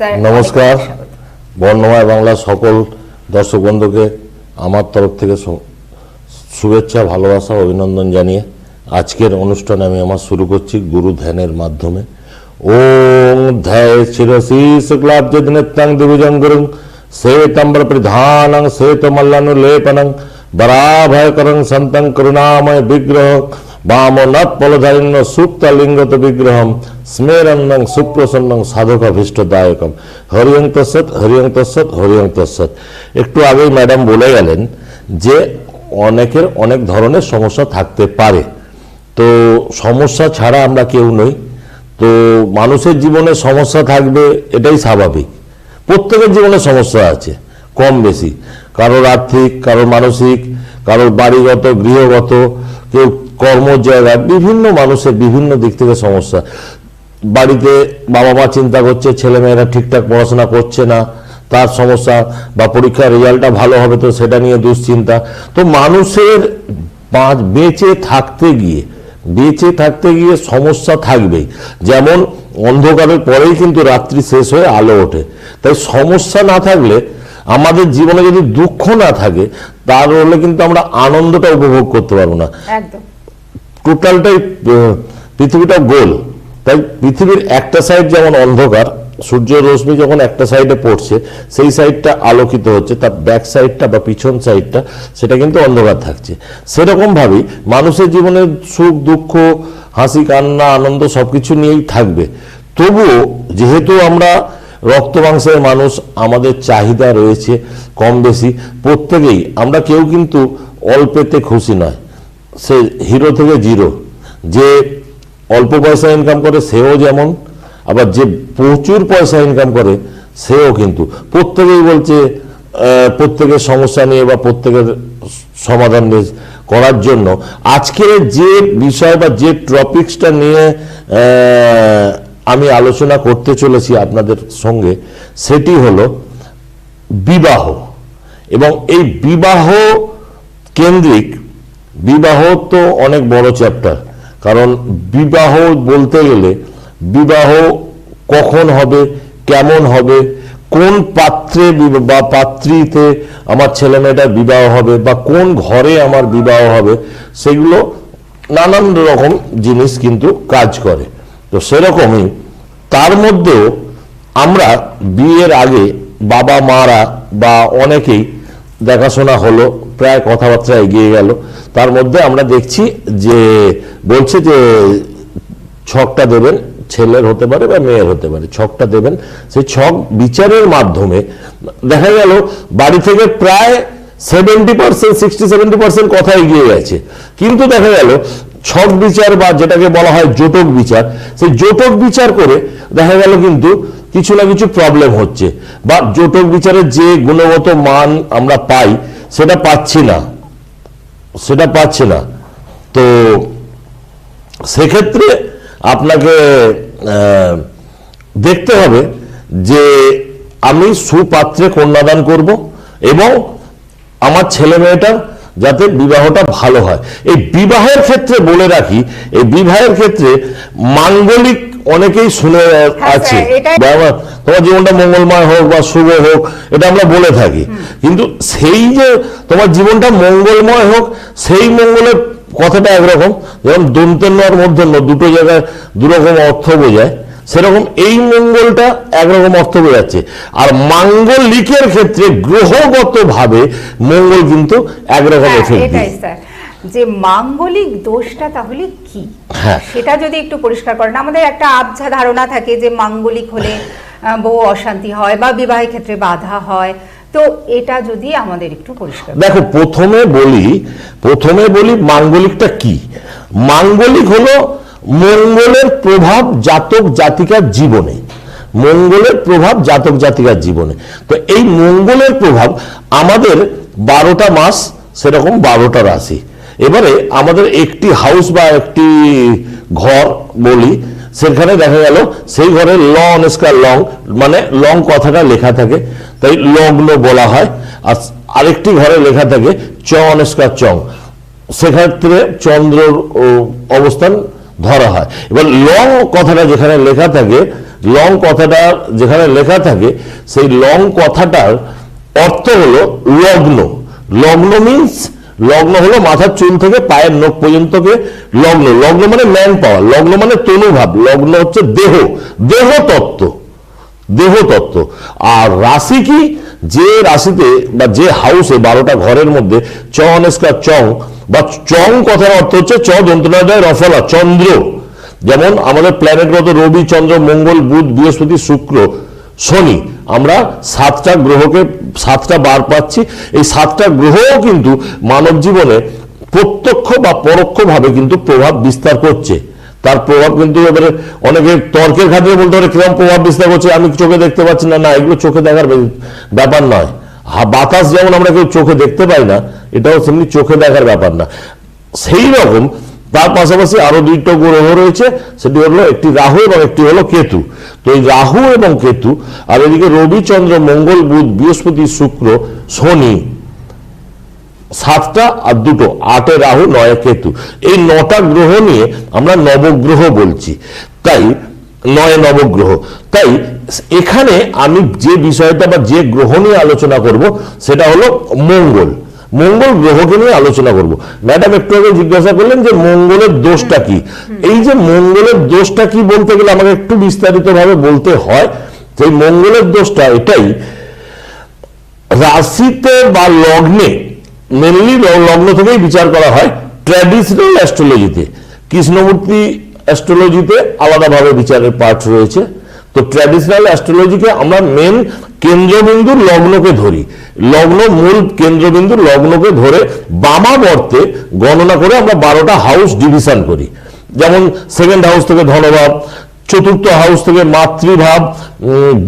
নমস্কার। বর্ণময় বাংলা সকল দর্শক বন্ধুকে আমার তরফ থেকে শুভেচ্ছা, ভালোবাসা, অভিনন্দন জানিয়ে আজকের অনুষ্ঠানে আমি আমার শুরু করছি গুরু ধ্যানের মাধ্যমে। ওং ধ্যায় শিরসি শুক্লাব্জ নিত্যং দিবিজং গুরুং। শ্বেতম্বর প্রধানং শ্বেত মল্লানু লেপনং বরাভয়করং সন্তং করুণাময় বিগ্রহ বামনাথ পলধারিণ্য সুপ্ত লিঙ্গত বিগ্রহম স্মেরন্দং সুপ্রসন্নং সাধকাভীষ্টদায়কম। হরিয়ং তৎসৎ হরিয়ং তৎসৎ হরিয়ং তৎসৎ। একটু আগেই ম্যাডাম বলে গেলেন যে অনেকের অনেক ধরনের সমস্যা থাকতে পারে। তো সমস্যা ছাড়া আমরা কেউ নই। তো মানুষের জীবনে সমস্যা থাকবে এটাই স্বাভাবিক। প্রত্যেকের জীবনে সমস্যা আছে, কম বেশি। কারোর আর্থিক, কারোর মানসিক, কারোর বাড়িগত, গৃহগত, কেউ কর্মর জায়গা, বিভিন্ন মানুষের বিভিন্ন দিক থেকে সমস্যা। বাড়িতে বাবা মা চিন্তা করছে, ছেলেমেয়েরা ঠিকঠাক পড়াশোনা করছে না, তার সমস্যা বা পরীক্ষার রেজাল্টটা ভালো হবে তো সেটা নিয়ে দুশ্চিন্তা। তো মানুষের বেঁচে থাকতে গিয়ে, বেঁচে থাকতে গিয়ে সমস্যা থাকবেই। যেমন অন্ধকারের পরেই কিন্তু রাত্রি শেষ হয়ে আলো ওঠে। তাই সমস্যা না থাকলে, আমাদের জীবনে যদি দুঃখ না থাকে, তাহলে কিন্তু আমরা আনন্দটা উপভোগ করতে পারব না। একদম। টোটালটাই পৃথিবীটা গোল। তাই পৃথিবীর একটা সাইড যেমন অন্ধকার, সূর্য, রশ্মি যখন একটা সাইডে পড়ছে, সেই সাইডটা আলোকিত হচ্ছে, তার ব্যাক সাইডটা বা পিছন সাইডটা সেটা কিন্তু অন্ধকার থাকছে। সেরকমভাবেই মানুষের জীবনে সুখ, দুঃখ, হাসি, কান্না, আনন্দ সব কিছু নিয়েই থাকবে। তবুও যেহেতু আমরা রক্ত মাংসের মানুষ, আমাদের চাহিদা রয়েছে কম বেশি, প্রত্যেকেই, আমরা কেউ কিন্তু অল্পেতে খুশি নয়। সে হিরো থেকে জিরো। যে অল্প পয়সা ইনকাম করে, সেও যেমন, আবার যে প্রচুর পয়সা ইনকাম করে, সেও কিন্তু। প্রত্যেকেই বলছে প্রত্যেকের সমস্যা নিয়ে বা প্রত্যেকের সমাধান বেশ করার জন্য। আজকের যে বিষয় বা যে টপিক্সটা নিয়ে আমি আলোচনা করতে চলেছি আপনাদের সঙ্গে, সেটি হলো বিবাহ। এবং এই বিবাহ কেন্দ্রিক বিবাহ তো অনেক বড় চ্যাপ্টার কারণ বিবাহ বলতে গেলে বিবাহ কখন হবে, কেমন হবে, কোন পাত্রে বা পাত্রীতে আমার ছেলে মেয়েটার বিবাহ হবে, বা কোন ঘরে আমার বিবাহ হবে, সেগুলো নানান রকম জিনিস কিন্তু কাজ করে। তো সেরকমই তার মধ্যেও আমরা বিয়ের আগে বাবা মারা বা অনেকেই দেখাশোনা হলো প্রায় কথাবার্তা এগিয়ে গেল। তার মধ্যে আমরা দেখছি যে বলছে যে ছকটা দেবেন, ছেলের হতে পারে বা মেয়ের হতে পারে, ছকটা দেবেন। সেই ছক বিচারের মাধ্যমে দেখা গেল বাড়ি থেকে প্রায় seventy percent sixty seventy percent কথা এগিয়ে গেছে। কিন্তু দেখা গেল ছক বিচার বা যেটাকে বলা হয় জোটক বিচার, সেই জোটক বিচার করে দেখা গেল কিন্তু কিছু না কিছু প্রবলেম হচ্ছে। বা জোটক বিচারের যে গুণগত মান আমরা পাই সেটা পাচ্ছি না। সেটা পাচ্ছি না। তো সেক্ষেত্রে আপনাকে দেখতে হবে যে আমি সুপাত্রে কন্যাদান করব এবং আমার ছেলে মেয়েটার যাতে বিবাহটা ভালো হয়। এই বিবাহের ক্ষেত্রে বলে রাখি, এই বিবাহের ক্ষেত্রে মাঙ্গলিক অনেকেই শুনে আছে। এটাই- বাবা, তোমার জীবনটা মঙ্গলময় হোক বা শুভ হোক এটা আমরা বলে থাকি। কিন্তু সেই যে তোমার জীবনটা মঙ্গলময় হোক সেই মঙ্গলের কথাটা একরকম। যেমন দন্তের মধ্যে দুটো জায়গায় দুরকম অর্থ বোঝায়। সেরকম এই মঙ্গলটা একরকম অর্থ বোঝাচ্ছে। আর মাঙ্গলিকের ক্ষেত্রে গ্রহগত ভাবে মঙ্গল কিন্তু একরকম হ্যাঁ, এফেক্ট যে মাঙ্গলিক দোষটা তাহলে কি? হ্যাঁ। সেটা যদি একটু পরিষ্কার করেন। আমাদের একটা আবছা ধারণা থাকে যে মাঙ্গলিক হলে বউ অশান্তি হয় বা বিবাহের ক্ষেত্রে বাধা হয়। তো এটা যদি আমাদের একটু পরিষ্কার দেখো প্রথমে বলি প্রথমে বলি মাঙ্গলিকটা কি? মাঙ্গলিক হলো মঙ্গলের প্রভাব জাতক জাতিকার জীবনে। মঙ্গলের প্রভাব জাতক জাতিকার জীবনে। তো এই মঙ্গলের প্রভাব আমাদের বারোটা মাস সেরকম বারোটা রাশি। এবারে আমাদের একটি হাউস বা একটি ঘর বলি, সেখানে দেখা গেল সেই ঘরে ল অনেস্কার লং মানে লং কথাটা লেখা থাকে, তাই লগ্ন বলা হয়। আর আরেকটি ঘরে লেখা থাকে চ অনেস্কার চং সেক্ষেত্রে চন্দ্রর অবস্থান ধরা হয়। এবার লং কথাটা যেখানে লেখা থাকে লং কথাটা যেখানে লেখা থাকে, সেই লং কথাটার অর্থ হলো লগ্ন লগ্ন মিন্স লগ্ন হলো মাথার চুল থেকে পায়ের নখ পর্যন্তকে লগ্ন। লগ্ন মানে ম্যান পাওয়ার লগ্ন মানে তনুভাব, লগ্ন হচ্ছে দেহ দেহ তত্ত্ব দেহ তত্ত্ব আর রাশি কি? যে রাশিতে বা যে হাউসে বারোটা ঘরের মধ্যে চ অনেস্কার চং বা চং কথার অর্থ হচ্ছে চ যন্ত্রণাদয় রফলা, চন্দ্র। যেমন আমাদের প্ল্যানেটগত রবি, চন্দ্র, মঙ্গল, বুধ, বৃহস্পতি, শুক্র, শনি। আমরা সাতটা গ্রহকে, সাতটা বার পাচ্ছি। এই সাতটা গ্রহও কিন্তু মানব জীবনে প্রত্যক্ষ বা পরোক্ষভাবে কিন্তু প্রভাব বিস্তার করছে। তার প্রভাব কিন্তু এবারে অনেকে তর্কের খাতিরে বলতে পারে কীরকম প্রভাব বিস্তার করছে, আমি চোখে দেখতে পাচ্ছি না না, এগুলো চোখে দেখার ব্যাপার নয়। বাতাস যেমন আমরা কেউ চোখে দেখতে পাই না, এটাও সেমনি চোখে দেখার ব্যাপার না। সেই রকম তার পাশাপাশি আরও দুইটা গ্রহ রয়েছে, সেটি হলো একটি রাহু এবং একটি হলো কেতু। তো এই রাহু এবং কেতু, আর এদিকে রবি, চন্দ্র, মঙ্গল, বুধ, বৃহস্পতি, শুক্র, শনি, সাতটা আর দুটো, আটে রাহু, নয় কেতু। এই নটা গ্রহ নিয়ে আমরা নবগ্রহ বলছি। তাই, নয় নবগ্রহ। তাই, এখানে আমি যে বিষয়টা বা যে গ্রহ নিয়ে আলোচনা করব, সেটা হলো মঙ্গল। মঙ্গল গ্রহকে নিয়ে আলোচনা করব। ম্যাডাম একটু আগে জিজ্ঞাসা করলেন যে মঙ্গলের দোষটা কি। এই যে মঙ্গলের দোষটা কি বলতে গেলে আমাকে একটু বিস্তারিতভাবে বলতে হয়। সেই মঙ্গলের দোষটা এটাই রাশিতে বা লগ্নে মেনলি লগ্ন থেকেই বিচার করা হয় ট্র্যাডিশনাল অ্যাস্ট্রোলজিতে কৃষ্ণমূর্তি অ্যাস্ট্রোলজিতে আলাদাভাবে বিচারের পাঠ রয়েছে। তো ট্র্যাডিশনাল অ্যাস্ট্রোলজিকে আমরা মেন কেন্দ্রবিন্দু লগ্নকে ধরি। লগ্ন মূল কেন্দ্রবিন্দু লগ্নকে ধরে বামাবর্তে গণনা করে আমরা বারোটা হাউস ডিভিশন করি। যেমন সেকেন্ড হাউস থেকে ধনভাব, চতুর্থ হাউস থেকে মাতৃভাব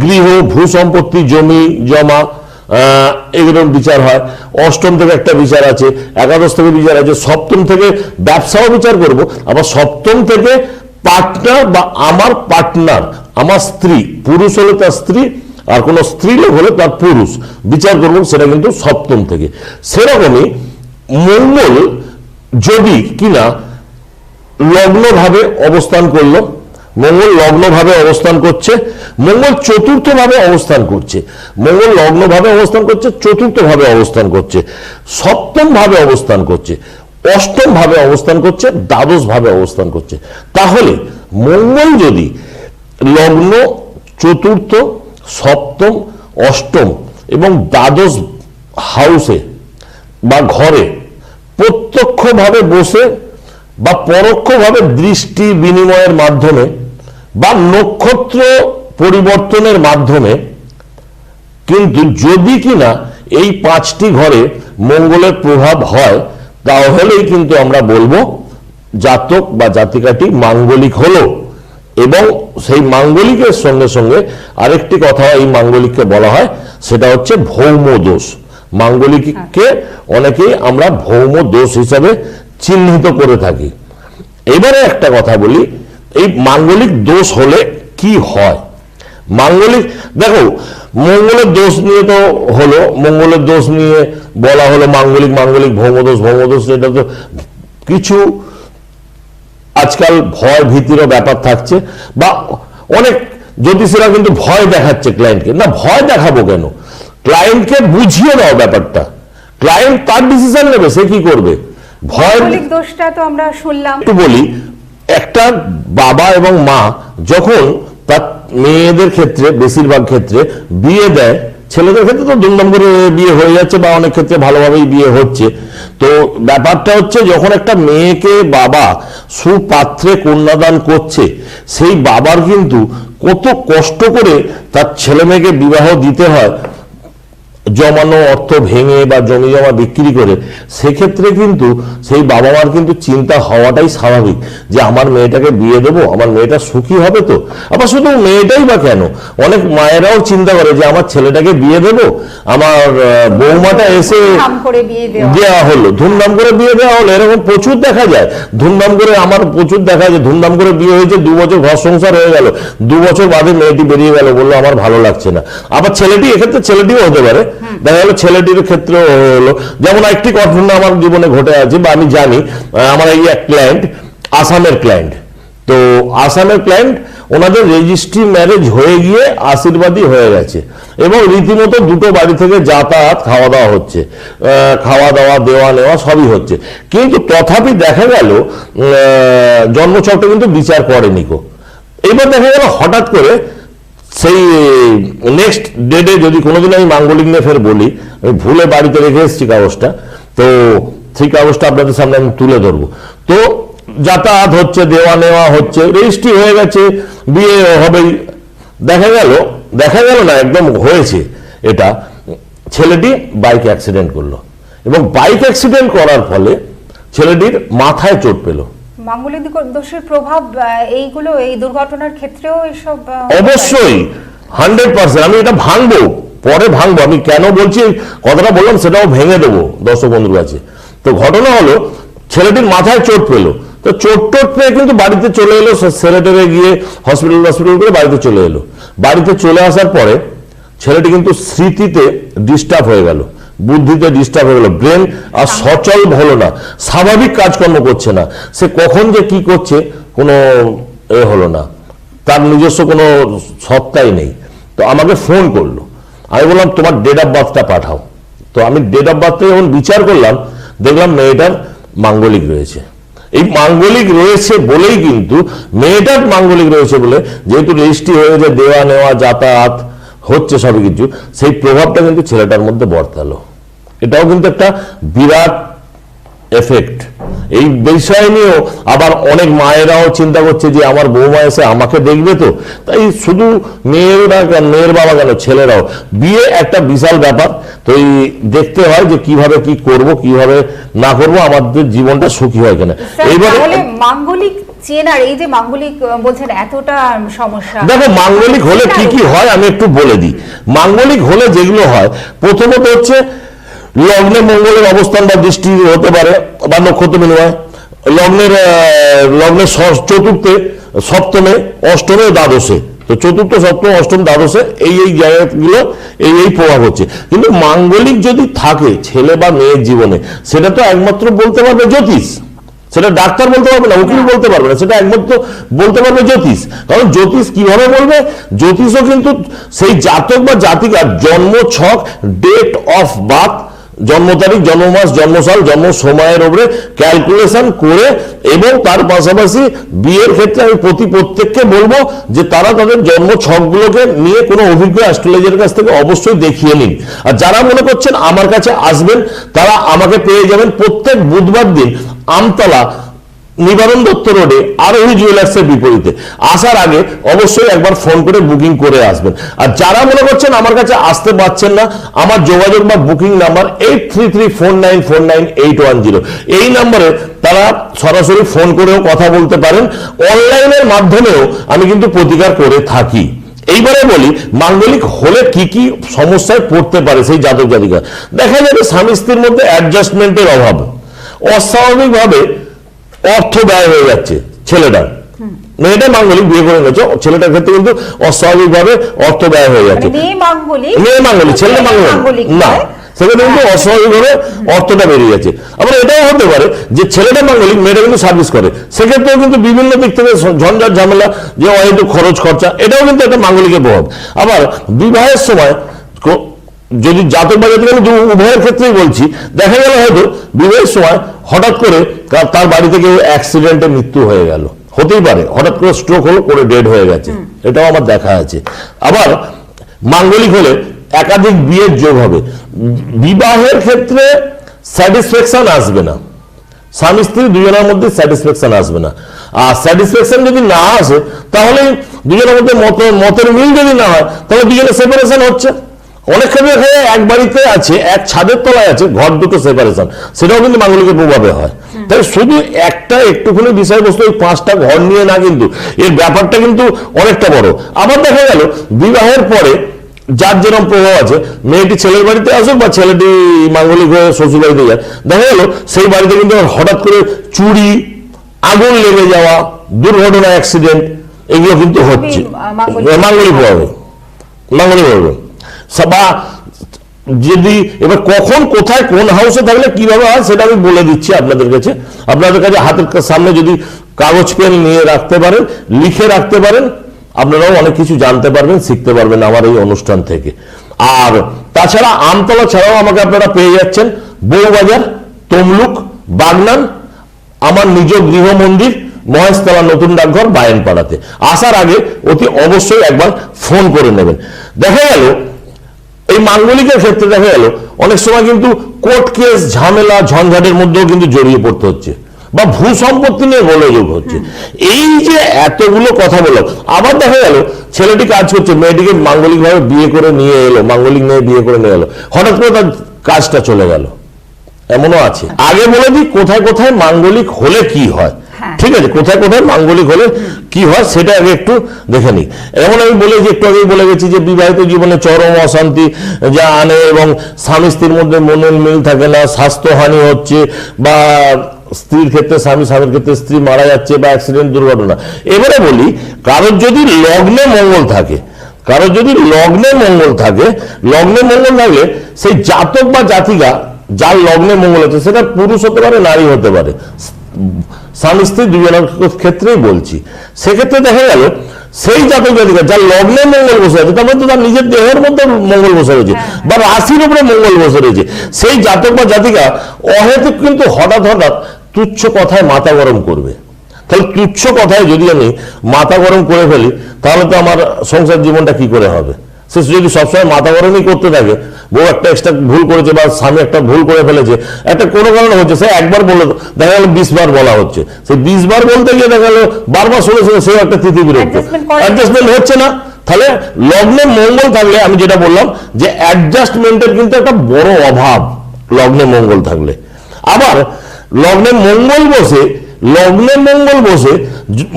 গৃহ ভূ সম্পত্তি জমি জমা এগুলোর বিচার হয়। অষ্টম থেকে একটা বিচার আছে, একাদশ থেকে বিচার আছে, সপ্তম থেকে ব্যবসাও বিচার করব। আবার সপ্তম থেকে পার্টনার বা আমার পার্টনার আমার স্ত্রী, পুরুষ হলে তার স্ত্রী, আর কোনো স্ত্রী লোক হলে তার পুরুষ। বিচার করব সেটা কিন্তু সপ্তম থেকে। সেরকমই মঙ্গল যদি কিনা লগ্নভাবে অবস্থান করল, মঙ্গল লগ্নভাবে অবস্থান করছে, মঙ্গল চতুর্থ ভাবে অবস্থান করছে, মঙ্গল লগ্নভাবে অবস্থান করছে চতুর্থ ভাবে অবস্থান করছে সপ্তম ভাবে অবস্থান করছে অষ্টম ভাবে অবস্থান করছে দ্বাদশ ভাবে অবস্থান করছে। তাহলে মঙ্গল যদি লগ্ন, চতুর্থ, সপ্তম, অষ্টম এবং দ্বাদশ হাউসে বা ঘরে প্রত্যক্ষভাবে বসে বা পরোক্ষভাবে দৃষ্টি বিনিময়ের মাধ্যমে বা নক্ষত্র পরিবর্তনের মাধ্যমে কিন্তু যদি কিনা এই পাঁচটি ঘরে মঙ্গলের প্রভাব হয়, তাহলেই কিন্তু আমরা বলব জাতক বা জাতিকাটি মাঙ্গলিক হলো। এবং সেই মাঙ্গলিকের সঙ্গে সঙ্গে আরেকটি কথা এই মাঙ্গলিককে বলা হয়, সেটা হচ্ছে ভৌম দোষ। মাঙ্গলিককে অনেকেই আমরা ভৌম দোষ হিসাবে চিহ্নিত করে থাকি। এবারে একটা কথা বলি, এই মাঙ্গলিক দোষ হলে কি হয়? মাঙ্গলিক, দেখো, মঙ্গলের দোষ নিয়ে তো হলো, মঙ্গলের দোষ নিয়ে বলা হলো মাঙ্গলিক মাঙ্গলিক ভৌমদোষ ভৌমদোষ এটা তো কিছু আজকাল ভয় ভীতিরও ব্যাপার থাকছে বা অনেক জ্যোতিষীরা কিন্তু ভয় দেখাচ্ছে ক্লায়েন্টকে না ভয় দেখাবো কেন? ক্লায়েন্টকে বুঝিয়ে দাও ব্যাপারটা। ক্লায়েন্ট তার ডিসিশন নেবে সে কি করবে? ভয় দোষটা তো আমরা শুনলাম। একটু বলি একটা বাবা এবং মা যখন তার মেয়েদের ক্ষেত্রে বেশিরভাগ ক্ষেত্রে বিয়ে দেয় ছেলেদের ক্ষেত্রে তো ধুমধাম করে বিয়ে হয়ে যাচ্ছে বা অনেক ক্ষেত্রে ভালোভাবেই বিয়ে হচ্ছে। তো ব্যাপারটা হচ্ছে যখন একটা মেয়েকে বাবা সুপাত্রে কন্যাদান করছে, সেই বাবার কিন্তু কত কষ্ট করে তার ছেলে মেয়েকে বিবাহ দিতে হয়। জমানো অর্থ ভেঙে বা জমি জমা বিক্রি করে সেক্ষেত্রে কিন্তু সেই বাবা মার কিন্তু চিন্তা হওয়াটাই স্বাভাবিক যে আমার মেয়েটাকে বিয়ে দেবো আমার মেয়েটা সুখী হবে তো। আবার শুধু মেয়েটাই বা কেন? অনেক মায়েরাও চিন্তা করে যে আমার ছেলেটাকে বিয়ে দেবো আমার বৌমাটা এসে দেওয়া। হলো। ধুমধাম করে বিয়ে দেওয়া হলো এরকম প্রচুর দেখা যায়। ধুমধাম করে আমার প্রচুর দেখা যায় ধুমধাম করে বিয়ে হয়েছে দু বছর ঘর সংসার হয়ে গেল দু বছর বাদে মেয়েটি বেরিয়ে গেল বলল আমার ভালো লাগছে না। আবার ছেলেটি এক্ষেত্রে ছেলেটিও হতে পারে। দেখা গেলো ছেলেটির ক্ষেত্রেও হলো, যেমন একটি ঘটনা আমার জীবনে ঘটে আছে বা আমি জানি আমার এই এক ক্লায়েন্ট আসামের ক্লায়েন্ট তো আসামের ক্লায়েন্ট ওনাদের রেজিস্ট্রি ম্যারেজ হয়ে গিয়ে আশীর্বাদী হয়ে গেছে। এবং রীতিমতো দুটো বাড়ি থেকে যাতায়াত খাওয়া দাওয়া হচ্ছে। খাওয়া দাওয়া, দেওয়া নেওয়া সবই হচ্ছে। কিন্তু তথাপি দেখা গেল জন্মছকটা কিন্তু বিচার করেনি কো এবার দেখা গেল হঠাৎ করে সেই নেক্সট ডেটে যদি কোনোদিন আমি মাঙ্গলিক নিয়ে ফের বলি, আমি ভুলে বাড়িতে রেখে এসেছি কাগজটা, তো সেই কাগজটা আপনাদের সামনে আমি তুলে ধরবো। তো যাতায়াত হচ্ছে, দেওয়া নেওয়া হচ্ছে রেজিস্ট্রি হয়ে গেছে, বিয়ে হবেই। দেখা গেল দেখা গেল না, একদম হয়েছে এটা। ছেলেটি বাইক অ্যাক্সিডেন্ট করল এবং বাইক অ্যাক্সিডেন্ট করার ফলে ছেলেটির মাথায় চোট পেল। মাঙ্গলিক দোষের প্রভাব এইগুলো, এই দুর্ঘটনার ক্ষেত্রেও এসব? অবশ্যই হান্ড্রেড পার্সেন্ট আমি এটা ভাঙবো, পরে ভাঙবো। আমি কেন বলছি? কথাটা বললাম, সেটাও ভেঙে দেবো, দর্শক বন্ধুর কাছে। তো ঘটনা হলো, ছেলেটির মাথায় চোট পেল। তো চোট টোট পেয়ে কিন্তু বাড়িতে চলে এলো সেরেটেরে গিয়ে হসপিটাল হসপিটাল করে বাড়িতে চলে এলো। বাড়িতে চলে আসার পরে ছেলেটি কিন্তু স্মৃতিতে ডিস্টার্ব হয়ে গেল। বুদ্ধিতে ডিস্টার্ব হয়ে গেল। ব্রেন আর সচল হলো না। স্বাভাবিক কাজকর্ম করছে না। সে কখন যে কি করছে কোনো এ হলো না। তার নিজস্ব কোনো সত্তাই নেই। তো আমাকে ফোন করল। আমি বললাম তোমার ডেট অফ বার্থটা পাঠাও। তো আমি ডেট অফ বার্থটা যখন বিচার করলাম দেখলাম মেয়েটার মাঙ্গলিক রয়েছে। এই মাঙ্গলিক রয়েছে বলেই কিন্তু মেয়েটার মাঙ্গলিক রয়েছে বলে যেহেতু রেজিস্ট্রি হয়ে যে দেওয়া নেওয়া যাতায়াত হচ্ছে সবই কিছু সেই প্রভাবটা কিন্তু ছেলেটার মধ্যে বর্তালো। এটাও কিন্তু একটা বিরাট এফেক্ট এই বিষয় নিয়েও আবার অনেক মায়েরাও চিন্তা করছে যে আমার বৌমা এসে আমাকে দেখবে তো। তাই শুধু মেয়েরা মেয়ের বাবা কেন ছেলেরাও। বিয়ে একটা বিশাল ব্যাপার। তো এই দেখতে হয় যে কীভাবে কি করব কীভাবে না করব আমাদের জীবনটা সুখী হয় কিনা। এইবারে মাঙ্গলিক চেনার এই যে মাঙ্গলিক বলছেন এতটা সমস্যা। দেখো মাঙ্গলিক হলে কি কি হয় আমি একটু বলে দিই। মাঙ্গলিক হলে যেগুলো হয় প্রথমত হচ্ছে লগ্নে মঙ্গলের অবস্থান বা দৃষ্টি হতে পারে, বা নক্ষত্র বিনিময়। লগ্নের লগ্নের চতুর্থে, সপ্তমে, অষ্টমে, দ্বাদশে। তো চতুর্থ, সপ্তম, অষ্টম, দ্বাদশে এই এই জায়গাগুলো, এই এই প্রভাব হচ্ছে। কিন্তু মাঙ্গলিক যদি থাকে, ছেলে বা মেয়ের জীবনে, সেটা তো একমাত্র বলতে পারবে জ্যোতিষ। সেটা ডাক্তার বলতে পারবে না, উকিল বলতে পারবে না, সেটা একমাত্র বলতে পারবে জ্যোতিষ। কারণ জ্যোতিষ কীভাবে বলবে? জ্যোতিষও কিন্তু সেই জাতক বা জাতিকার জন্ম, ছক ডেট অফ বার্থ জন্ম তারিখ, জন্ম মাস, জন্মসাল, জন্ম সময়ের ওপরে ক্যালকুলেশন করে এবং তার পাশাপাশি বিয়ের ক্ষেত্রে আমি প্রতি প্রত্যেককে বলব যে তারা তাদের জন্ম ছকগুলোকে নিয়ে কোনো অভিজ্ঞ অ্যাস্ট্রোলজির কাছ থেকে অবশ্যই দেখিয়ে নিন। আর যারা মনে করছেন আমার কাছে আসবেন, তারা আমাকে পেয়ে যাবেন প্রত্যেক বুধবার দিন আমতলা নিবারণ দত্ত রোডে আরোহী জুয়েলার্সের বিপরীতে। আসার আগে অবশ্যই একবার ফোন করে বুকিং করে আসবেন। আর যারা মনে করছেন আমার কাছে আসতে পারছেন না, আমার যোগাযোগ বা booking number eight three three four nine four nine eight one zero এই নম্বরে তারা সরাসরি ফোন করেও কথা বলতে পারেন। অনলাইনের মাধ্যমেও আমি কিন্তু প্রতিকার করে থাকি। এইবারে বলি, মাঙ্গলিক হলে কি কি সমস্যায় পড়তে পারে সেই জাতক জাতিকা দেখা যাবে স্বামী স্ত্রীর মধ্যে অ্যাডজাস্টমেন্টের অভাব। অস্বাভাবিকভাবে অর্থ ব্যয় হয়ে যাচ্ছে ছেলেটার। মেয়েটা মাঙ্গলিক বিয়ে করে নিয়েছে ছেলেটার ক্ষেত্রে কিন্তু অস্বাভাবিকভাবে অর্থ ব্যয় হয়ে যাচ্ছে। মানে মেয়ে মাঙ্গলিক মেয়ে মাঙ্গলিক ছেলে মাঙ্গলিক। না। সেখানে কিন্তু অস্বাভাবিকভাবে অর্থটা বেরিয়ে যাচ্ছে। আবার এটাও হতে পারে যে ছেলেটা মাঙ্গলিক মেয়েটা কিন্তু সার্ভিস করে। সেক্ষেত্রেও কিন্তু বিভিন্ন দিক থেকে ঝঞ্ঝাট ঝামেলা যে হয়তো খরচ খরচা এটাও কিন্তু একটা মাঙ্গলিকের প্রভাব। আবার বিবাহের সময় যদি জাতক বা জাতিক আমি উভয়ের ক্ষেত্রেই বলছি দেখা গেল হয়তো বিবাহের সময় হঠাৎ করে তার- বাড়ি থেকে অ্যাক্সিডেন্টে মৃত্যু হয়ে গেল। হতেই পারে হঠাৎ করে স্ট্রোক হলো করে ডেড হয়ে গেছে। এটাও আমার দেখা আছে। আবার মাঙ্গলিক হলে একাধিক বিয়ের যোগ হবে। বিবাহের ক্ষেত্রে স্যাটিসফ্যাকশন আসবে না। স্বামী স্ত্রী দুজনের মধ্যে স্যাটিসফ্যাকশন আসবে না। আর স্যাটিসফ্যাকশন যদি না আসে তাহলে দুজনের মধ্যে মত মতের মিল যদি না হয় তাহলে দুজনের সেপারেশন হচ্ছে। অনেক ক্ষেত্রে এক বাড়িতে আছে এক ছাদের তলায় আছে ঘর দুটো সেপারেশন সেটাও কিন্তু মাঙ্গলিকের প্রভাবে হয়। তাই শুধু একটা একটুখানি বিষয়বস্তু ওই পাঁচটা ঘর নিয়ে না কিন্তু এর ব্যাপারটা কিন্তু অনেকটা বড়। আবার দেখা গেল বিবাহের পরে যার যেরকম প্রভাব আছে মেয়েটি ছেলের বাড়িতে আসুক বা ছেলেটি মাঙ্গলিক হয়ে শ্বশুর বাড়িতে যায় দেখা গেল সেই বাড়িতে কিন্তু হঠাৎ করে চুরি আগুন লেগে যাওয়া দুর্ঘটনা অ্যাক্সিডেন্ট এগুলো কিন্তু হচ্ছে। মাঙ্গলিক- প্রভাবে। মাঙ্গলিক প্রভাবে। বা যদি এবার কখন, কোথায়, কোন হাউসে থাকলে কীভাবে হয় সেটা আমি বলে দিচ্ছি আপনাদের কাছে। আপনাদের কাছে হাতের সামনে যদি কাগজ, পেন নিয়ে রাখতে পারেন, লিখে রাখতে পারেন, আপনারাও অনেক কিছু জানতে পারবেন, শিখতে পারবেন আমার এই অনুষ্ঠান থেকে। আর তাছাড়া আমতলা ছাড়াও আমাকে আপনারা পেয়ে যাচ্ছেন বউবাজার, তমলুক, বাগনান, আমার নিজ গৃহ মন্দির, মহেশতলা নতুন ডাকঘর, বায়নপাড়াতে। আসার আগে অতি অবশ্যই একবার ফোন করে নেবেন। দেখা গেল এই মাঙ্গলিকের ক্ষেত্রে দেখা গেল, অনেক সময় কিন্তু কোর্ট কেস ঝামেলা, ঝঞ্ঝাটের মধ্যেও কিন্তু জড়িয়ে পড়তে হচ্ছে বা ভূ সম্পত্তি নিয়ে গোলযোগ হচ্ছে। এই যে এতগুলো কথা বলো, আবার দেখা গেল, ছেলেটি কাজ করছে, মেয়েটিকে মাঙ্গলিক ভাবে বিয়ে করে নিয়ে এলো, মাঙ্গলিক নিয়ে বিয়ে করে নিয়ে এলো, হঠাৎ করে তার কাজটা চলে গেল। এমনও আছে। আগে বলে দিই, কোথায় কোথায় মাঙ্গলিক হলে কি হয় হ্যাঁ। ঠিক আছে কোথায় কোথায় মাঙ্গলিক হলে কি হয় সেটা আগে একটু দেখে নিই। এমন আমি বলে যে একটু আগেই বলে গেছি যে বিবাহিত জীবনে চরম অশান্তি যা আনে এবং স্বামী স্ত্রীর মধ্যে মনের মিল থাকে না, স্বাস্থ্যহানি হচ্ছে বা স্ত্রীর ক্ষেত্রে স্বামী, স্বামীর ক্ষেত্রে স্ত্রী মারা যাচ্ছে বা অ্যাক্সিডেন্ট দুর্ঘটনা। এবারে বলি, কারোর যদি লগ্নে মঙ্গল থাকে, কারোর যদি লগ্নে মঙ্গল থাকে, লগ্নে মঙ্গল থাকলে সেই জাতক বা জাতিকা যার লগ্নে মঙ্গল আছে সেটা পুরুষ হতে পারে, নারী হতে পারে। স্বামী স্ত্রী দুজনের ক্ষেত্রেই বলছি। সেক্ষেত্রে দেখা গেল সেই জাতক জাতিকা যার লগ্নে মঙ্গল বসে আছে তার মধ্যে তার নিজের দেহের মধ্যে মঙ্গল বসে রয়েছে বা রাশির উপরে মঙ্গল বসে রয়েছে। সেই জাতক বা জাতিকা অহেতুক কিন্তু হঠাৎ হঠাৎ তুচ্ছ কথায় মাথা গরম করবে। তাহলে তুচ্ছ কথায় যদি আমি মাথা গরম করে ফেলি তাহলে তো আমার সংসার জীবনটা কি করে হবে? সে যদি সবসময় মাথা গরমই করতে থাকে বউ একটা এক্সট্রা ভুল করেছে বা স্বামী একটা ভুল করে ফেলেছে একটা কোনো কারণে হচ্ছে সে একবার বলে দেখা গেল বিশ বার বলা হচ্ছে। সেই বিশ বার বলতে গিয়ে দেখা গেল বারবার শুনে শুনে সেও একটা তিথি বিরক্ত অ্যাডজাস্টমেন্ট হচ্ছে না। তাহলে লগ্নে মঙ্গল থাকলে আমি যেটা বললাম যে অ্যাডজাস্টমেন্টের কিন্তু একটা বড় অভাব লগ্নে মঙ্গল থাকলে। আবার লগ্নে মঙ্গল বসে লগ্নে মঙ্গল বসে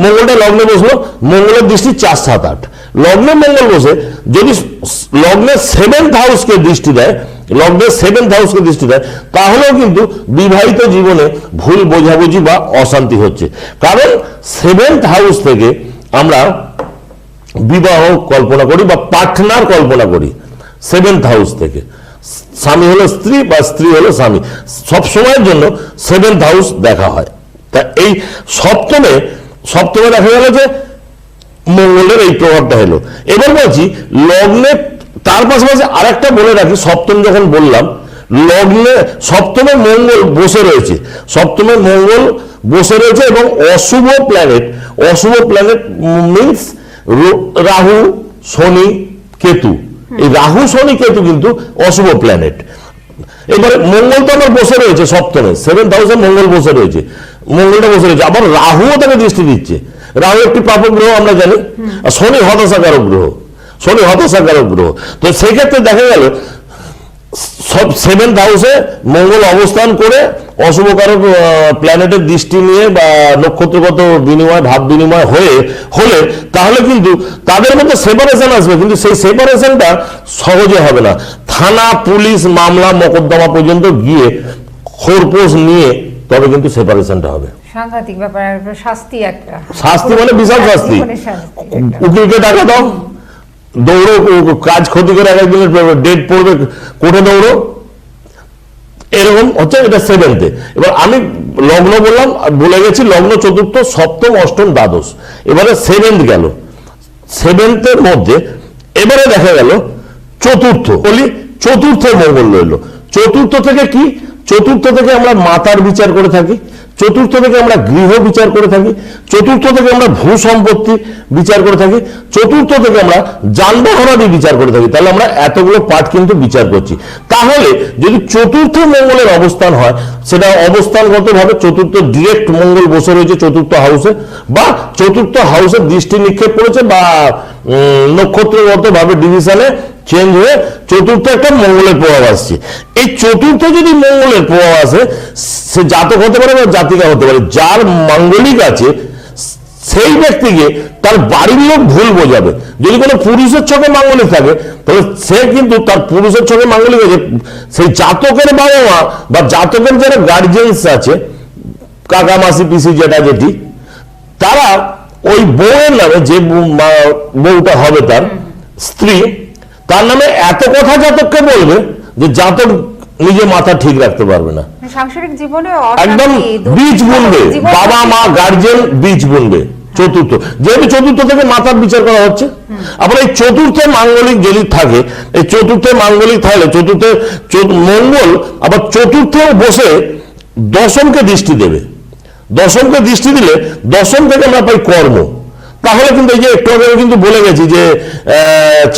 মঙ্গলটা লগ্নে বসল মঙ্গলের দৃষ্টি চার সাত আট। লগ্নে মঙ্গল বসে যদি লগ্নের সেভেন্থ হাউসকে দৃষ্টি দেয় লগ্নের সেভেন্থ হাউসকে দৃষ্টি দেয়, তাহলেও কিন্তু বিবাহিত জীবনে ভুল বোঝাবুঝি বা অশান্তি হচ্ছে। কারণ সেভেন্থ হাউস থেকে আমরা বিবাহ কল্পনা করি বা পার্টনার কল্পনা করি সেভেন্থ হাউস থেকে। স্বামী হলো স্ত্রী বা স্ত্রী হলো স্বামী। সব সময়ের জন্য সেভেন্থ হাউস দেখা হয়। তা এই সপ্তমে সপ্তমে দেখা গেল যে মঙ্গলের এই প্রভাবটা হলো এবার বলছি, লগ্নে, তার পাশাপাশি আরেকটা বলে রাখি, সপ্তম যখন বললাম, লগ্নে সপ্তমে মঙ্গল বসে রয়েছে। সপ্তমে মঙ্গল বসে রয়েছে এবং অশুভ প্ল্যানেট অশুভ প্ল্যানেট মিনস রাহু, শনি, কেতু। এই রাহু, শনি, কেতু কিন্তু অশুভ প্ল্যানেট এবারে মঙ্গল তো আমার বসে রয়েছে সপ্তমে সেভেন্থ হাউসে মঙ্গল বসে রয়েছে। মঙ্গলটা বসে রয়েছে। আবার রাহুও তাকে দৃষ্টি দিচ্ছে। রাহু একটি পাপক গ্রহ আমরা জানি। আর শনি হতাশাকারক গ্রহ। শনি হতাশাকারক গ্রহ। তো সেক্ষেত্রে দেখা গেল, সব সেভেন্থ হাউসে মঙ্গল অবস্থান করে অশুভকারক প্ল্যানেটের দৃষ্টি নিয়ে বা নক্ষত্রগত বিনিময়, ভাব বিনিময় হয়ে, হলে তাহলে কিন্তু তাদের মধ্যে সেপারেশন আসবে। কিন্তু সেই সেপারেশনটা সহজে হবে না। থানা, পুলিশ, মামলা, মকদ্দমা পর্যন্ত গিয়ে খোরপোশ নিয়ে তবে কিন্তু সেপারেশনটা হবে। সাংঘাতিক ব্যাপার শাস্তি একটা। শাস্তি মানে বিশাল শাস্তি একটা। উকিলকে টাকা দাও। দৌড়ো কাজ ক্ষতি করে এক একদিনের ডেট পড়বে কোর্টে দৌড়ো। এরকম হচ্ছে এটা সেভেন্থে এবার আমি লগ্ন বললাম বলে গেছি লগ্ন চতুর্থ সপ্তম অষ্টম দ্বাদশ। এবারে সেভেন্থ গেল। সেভেন্থের মধ্যে এবারে দেখা গেল চতুর্থ। বলি চতুর্থে মঙ্গল রইল চতুর্থ থেকে কি? চতুর্থ থেকে আমরা মাতার বিচার করে থাকি। চতুর্থ থেকে আমরা গৃহ বিচার করে থাকি চতুর্থ থেকে আমরা ভূ সম্পত্তি বিচার করে থাকি চতুর্থ থেকে আমরা যানবাহনাদি বিচার করে থাকি তাহলে আমরা এতগুলো পাঠ কিন্তু বিচার করছি। তাহলে যদি চতুর্থ মঙ্গলের অবস্থান হয় সেটা অবস্থানগত ভাবে চতুর্থ ডিরেক্ট মঙ্গল বসে রয়েছে চতুর্থ হাউসে বা চতুর্থ হাউসে দৃষ্টি নিক্ষেপ করেছে বা উম, নক্ষত্রগত ভাবে ডিভিশনে চেঞ্জ হয়ে চতুর্থ একটা মঙ্গলের প্রভাব আসছে। এই চতুর্থ যদি মঙ্গলের প্রভাব আসে, সে জাতক হতে পারে বা জাতিকা হতে পারে, যার মাঙ্গলিক আছে, সেই ব্যক্তিকে তার বাড়ির লোক ভুল বোঝাবে। যদি কোনো পুরুষের চোখে মাঙ্গলিক থাকে, তাহলে সে কিন্তু তার পুরুষের চোখে মাঙ্গলিক আছে সেই জাতকের বাবা মা বা জাতকের যারা গার্জিয়ানস আছে, কাকা, মাসি, পিসি যেটা যেটি তারা ওই বউয়ের নামে যে বউ- বউটা হবে তার, স্ত্রী তার নামে এত কথা জাতককে বলবে যে জাতক নিজে মাথা ঠিক রাখতে পারবে না। সাংসারিক জীবনে একদম বীজ বুনবে। বাবা মা গার্জেন বীজ বুনবে। চতুর্থ। যেহেতু চতুর্থ থেকে মাথার বিচার করা হচ্ছে আবার এই চতুর্থে মাঙ্গলিক যদি থাকে এই চতুর্থে মাঙ্গলিক থাকলে চতুর্থে চতু- মঙ্গল আবার চতুর্থেও বসে দশমকে দৃষ্টি দেবে। দশমকে দৃষ্টি দিলে দশম থেকে আমরা পাই কর্ম। তাহলে কিন্তু এই যে একটু আগে কিন্তু বলে গেছি যে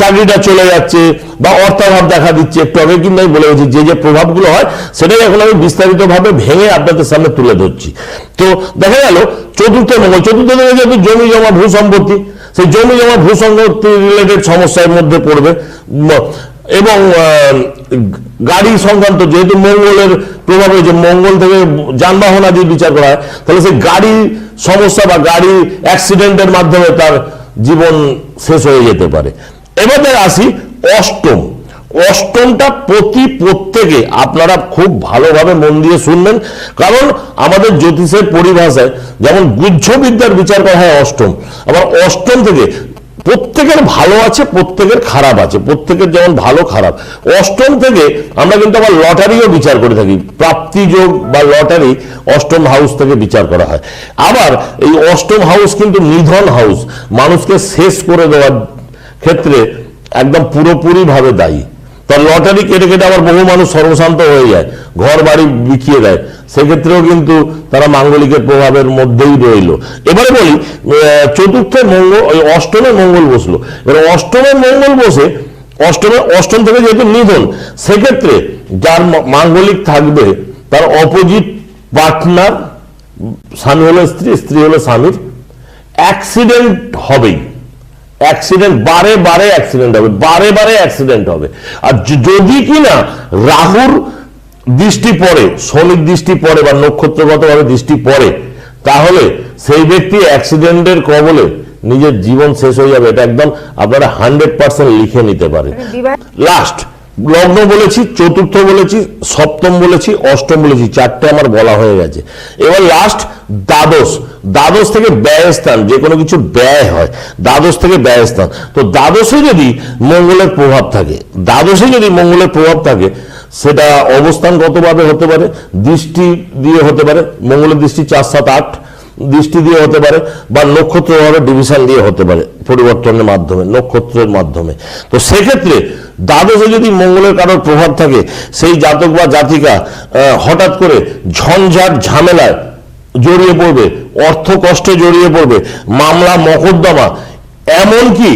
চাকরিটা চলে যাচ্ছে বা অর্থাভাব দেখা দিচ্ছে। একটু আগে কিন্তু আমি বলে গেছি, যে যে প্রভাবগুলো হয়, সেটাই এখন আমি বিস্তারিতভাবে ভেঙে আপনাদের সামনে তুলে ধরছি। তো দেখা গেল, চতুর্থ মঙ্গল চতুর্থ থেকে যেহেতু জমি জমা ভূ সম্পত্তি, সেই জমি জমা ভূ সম্পত্তি রিলেটেড সমস্যার মধ্যে পড়বে। এবং গাড়ি সংক্রান্ত যেহেতু মঙ্গলের প্রভাবে যে মঙ্গল থেকে যানবাহন আদি বিচার করা হয়, তাহলে সেই গাড়ি সমস্যা বা গাড়ি অ্যাক্সিডেন্টের মাধ্যমে তার জীবন শেষ হয়ে যেতে পারে। এবারে আসি অষ্টম। অষ্টমটা প্রতি প্রত্যেকে আপনারা খুব ভালোভাবে মন দিয়ে শুনবেন। কারণ আমাদের জ্যোতিষের পরিভাষায় যেমন গুহ্যবিদ্যার বিচার করা হয় অষ্টম, আবার অষ্টম থেকে প্রত্যেকের ভালো আছে, প্রত্যেকের খারাপ আছে, প্রত্যেকের যেমন ভালো খারাপ। অষ্টম থেকে আমরা কিন্তু আবার লটারিও বিচার করে থাকি। প্রাপ্তিযোগ বা লটারি অষ্টম হাউস থেকে বিচার করা হয়। আবার এই অষ্টম হাউস কিন্তু নিধন হাউস মানুষকে শেষ করে দেওয়ার ক্ষেত্রে একদম পুরোপুরিভাবে দায়ী। তার লটারি কেটে কেটে আবার বহু মানুষ সর্বশান্ত হয়ে যায় ঘর বাড়ি বিকিয়ে দেয়। সেক্ষেত্রেও কিন্তু তারা মাঙ্গলিকের প্রভাবের মধ্যেই রইল। এবারে বলি চতুর্থে মঙ্গল, ওই অষ্টমে মঙ্গল বসল। এবার অষ্টমে মঙ্গল বসে, অষ্টমে, অষ্টম থেকে যেহেতু নিধন, সেক্ষেত্রে যার মাঙ্গলিক থাকবে, তার অপোজিট পার্টনার, স্বামী হলো স্ত্রী স্ত্রী হলো স্বামীর। অ্যাক্সিডেন্ট হবেই। অ্যাক্সিডেন্ট বারে বারে অ্যাক্সিডেন্ট হবে বারে বারে অ্যাক্সিডেন্ট হবে। আর যদি কিনা রাহুর দৃষ্টি পড়ে শনির দৃষ্টি পড়ে বা নক্ষত্রগতভাবে দৃষ্টি পড়ে তাহলে সেই ব্যক্তি অ্যাক্সিডেন্টের কবলে নিজের জীবন শেষ হয়ে যাবে। এটা একদম আপনারা হান্ড্রেড পার্সেন্ট লিখে নিতে পারে লাস্ট লগ্ন বলেছি, চতুর্থ বলেছি, সপ্তম বলেছি, অষ্টম বলেছি, চারটে আমার বলা হয়ে গেছে। এবার লাস্ট দ্বাদশ। দ্বাদশ থেকে ব্যয় স্থান যে কোনো কিছু ব্যয় হয়, দ্বাদশ থেকে ব্যয় স্থান তো দ্বাদশে যদি মঙ্গলের প্রভাব থাকে, দ্বাদশে যদি মঙ্গলের প্রভাব থাকে, সেটা অবস্থানগতভাবে হতে পারে, দৃষ্টি দিয়ে হতে পারে, মঙ্গলের দৃষ্টি চার, সাত, আট দৃষ্টি দিয়ে হতে পারে বা নক্ষত্রভাবে ডিভিশন দিয়ে হতে পারে পরিবর্তনের মাধ্যমে নক্ষত্রের মাধ্যমে। তো সেক্ষেত্রে দ্বাদশে যদি মঙ্গলের কারোর প্রভাব থাকে সেই জাতক বা জাতিকা হঠাৎ করে ঝঞ্ঝাট ঝামেলায় জড়িয়ে পড়বে অর্থ কষ্টে জড়িয়ে পড়বে মামলা মকদ্দমা এমনকি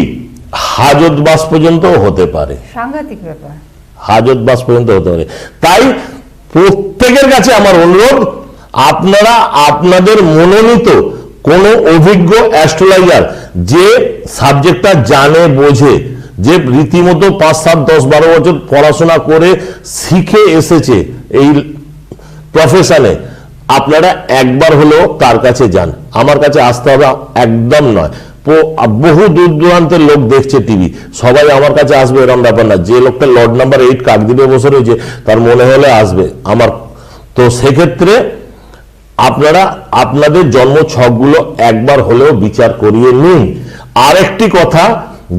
হাজত বাস পর্যন্তও হতে পারে। সাংঘাতিক ব্যাপার। হাজত বাস পর্যন্ত হতে পারে। তাই প্রত্যেকের কাছে আমার অনুরোধ আপনারা আপনাদের মনোনীত কোন অভিজ্ঞ অ্যাস্ট্রোলাইজার যে সাবজেক্টটা জানে, বোঝে, যে রীতিমতো পাঁচ, সাত, দশ, বারো বছর পড়াশোনা করে শিখে এসেছে এই প্রফেশনে আপনারা একবার হলেও তার কাছে যান। আমার কাছে আসতে হবে একদম নয়। বহু দূর দূরান্তের লোক দেখছে টিভি সবাই আমার কাছে আসবে এরকম ব্যাপার না। যে লোকটা লর্ড নাম্বার এইট কাক কাকদ্বীপে বসে রয়েছে, তার মনে হলে আসবে। আমার, তো সেক্ষেত্রে আপনারা আপনাদের জন্ম ছকগুলো একবার হলেও বিচার করিয়ে নিন। আরেকটি কথা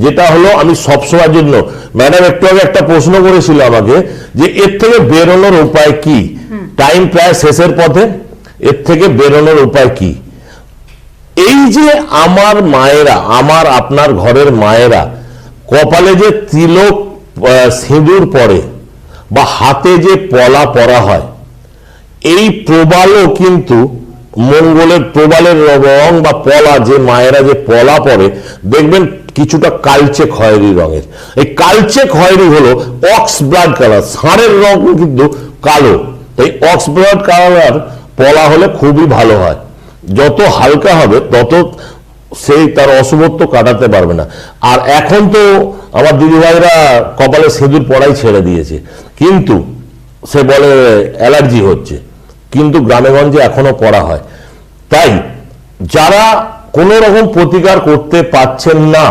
যেটা হলো আমি সবসময়ের জন্য ম্যাডাম একটু আগে একটা প্রশ্ন করেছিল আমাকে যে এর থেকে বেরোনোর উপায় কি? টাইম প্রায় শেষের পথে এর থেকে বেরোনোর উপায় কি? এই যে আমার মায়েরা আমার আপনার ঘরের মায়েরা কপালে যে তিলক সিঁদুর পরে বা হাতে যে পলা পরা হয় এই প্রবালও কিন্তু মঙ্গলের প্রবালের রং বা পলা, যে মায়েরা যে পলা পরে, দেখবেন কিছুটা কালচে খয়েরি রঙের। এই কালচে খয়েরি হলো অক্স ব্লাড কালার, ষাঁড়ের রং কিন্তু কালো। তাই অক্স ব্লাড কালার পলা হলে খুবই ভালো হয়। যত হালকা হবে, তত সেই তার অশুভত্ব কাটাতে পারবে না। আর এখন তো আমার দিদিভাইরা কপালে সিঁদুর পড়াই ছেড়ে দিয়েছে। কিন্তু সে বলে অ্যালার্জি হচ্ছে। কিন্তু গ্রামেগঞ্জে এখনও পড়া হয়। তাই যারা কোনো রকম প্রতিকার করতে পারছেন না,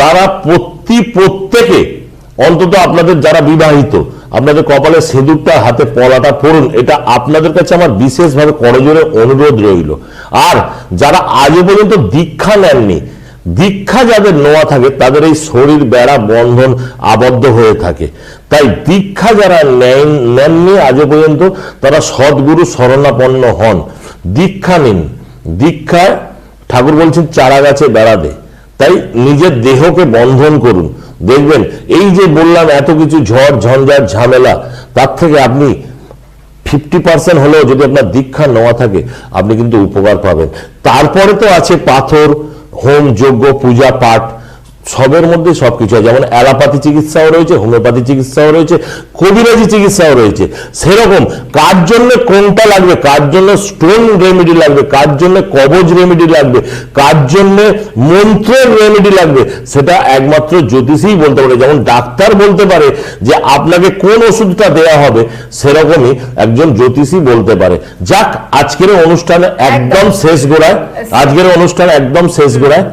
তারা প্রতি প্রত্যেকে অন্তত আপনাদের যারা বিবাহিত, আপনাদের কপালে সিঁদুরটা হাতে পলাটা পড়ুন, এটা আপনাদের কাছে আমার বিশেষভাবে করজোরে অনুরোধ রইল। আর যারা আজও পর্যন্ত দীক্ষা নেননি দীক্ষা যাদের নেওয়া থাকে, তাদের এই শরীর, বেড়া, বন্ধন আবদ্ধ হয়ে থাকে। তাই দীক্ষা যারা নেন নেননি আজও পর্যন্ত, তারা সদ্গুরু শরণাপন্ন হন। দীক্ষা নিন। দীক্ষায় ঠাকুর বলছেন, চারা গাছে বেড়া দে। তাই নিজের দেহকে বন্ধন করুন। দেখবেন, এই যে বললাম, এত কিছু ঝড় ঝঞ্ঝাট ঝামেলা, তার থেকে আপনি ফিফটি পার্সেন্ট হলেও যদি আপনার দীক্ষা নেওয়া থাকে, আপনি কিন্তু উপকার পাবেন। তারপরে তো আছে পাথর होम जोगो पूजा पाठ সবের মধ্যে সবকিছু হয়। যেমন অ্যালোপ্যাথি চিকিৎসাও রয়েছে হোমিওপ্যাথি চিকিৎসাও রয়েছে কবিরাজি চিকিৎসাও রয়েছে। সেরকম কার জন্য কোনটা লাগবে? কার জন্য স্টোন রেমেডি লাগবে? কার জন্য কবজ রেমেডি লাগবে? কার জন্য মন্ত্রের রেমেডি লাগবে? সেটা একমাত্র জ্যোতিষীই বলতে পারে। যেমন ডাক্তার বলতে পারে যে আপনাকে কোন ওষুধটা দেয়া হবে সেরকমই একজন জ্যোতিষী বলতে পারে। যাক আজকের অনুষ্ঠানে একদম শেষ গোড়ায়। আজকের অনুষ্ঠান একদম শেষ গোড়ায়।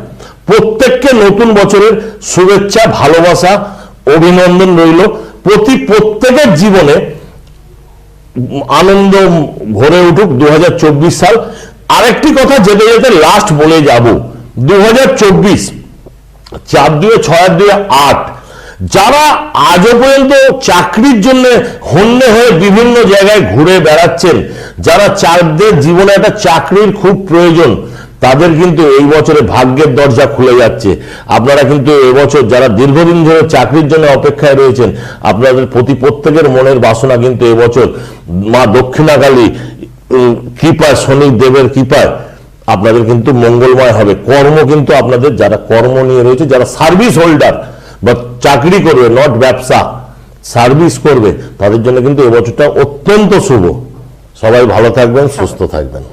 প্রত্যেককে নতুন বছরের শুভেচ্ছা, ভালোবাসা, অভিনন্দন রইল। প্রতি প্রত্যেকের জীবনে আনন্দ ভরে উঠুক দু হাজার চব্বিশ সাল। আরেকটি কথা যেতে যেতে লাস্ট বলে যাব। দু চার দুয়ে ছয় দুয়ে আট। যারা আজও পর্যন্ত চাকরির জন্য হন্যে হয়ে বিভিন্ন জায়গায় ঘুরে বেড়াচ্ছেন, যারা চারদের জীবনে একটা চাকরির খুব প্রয়োজন তাদের কিন্তু এই বছরে ভাগ্যের দরজা খুলে যাচ্ছে। আপনারা কিন্তু এবছর যারা দীর্ঘদিন ধরে চাকরির জন্য অপেক্ষায় রয়েছেন, আপনাদের প্রতি প্রত্যেকের মনের বাসনা কিন্তু এবছর মা দক্ষিণাকালী কৃপায় শনি দেবের কৃপায় আপনাদের কিন্তু মঙ্গলময় হবে। কর্ম কিন্তু আপনাদের যারা কর্ম নিয়ে রয়েছে, যারা সার্ভিস হোল্ডার বা চাকরি করবে নট ব্যবসা সার্ভিস করবে, তাদের জন্য কিন্তু এবছরটা অত্যন্ত শুভ। সবাই ভালো থাকবেন, সুস্থ থাকবেন।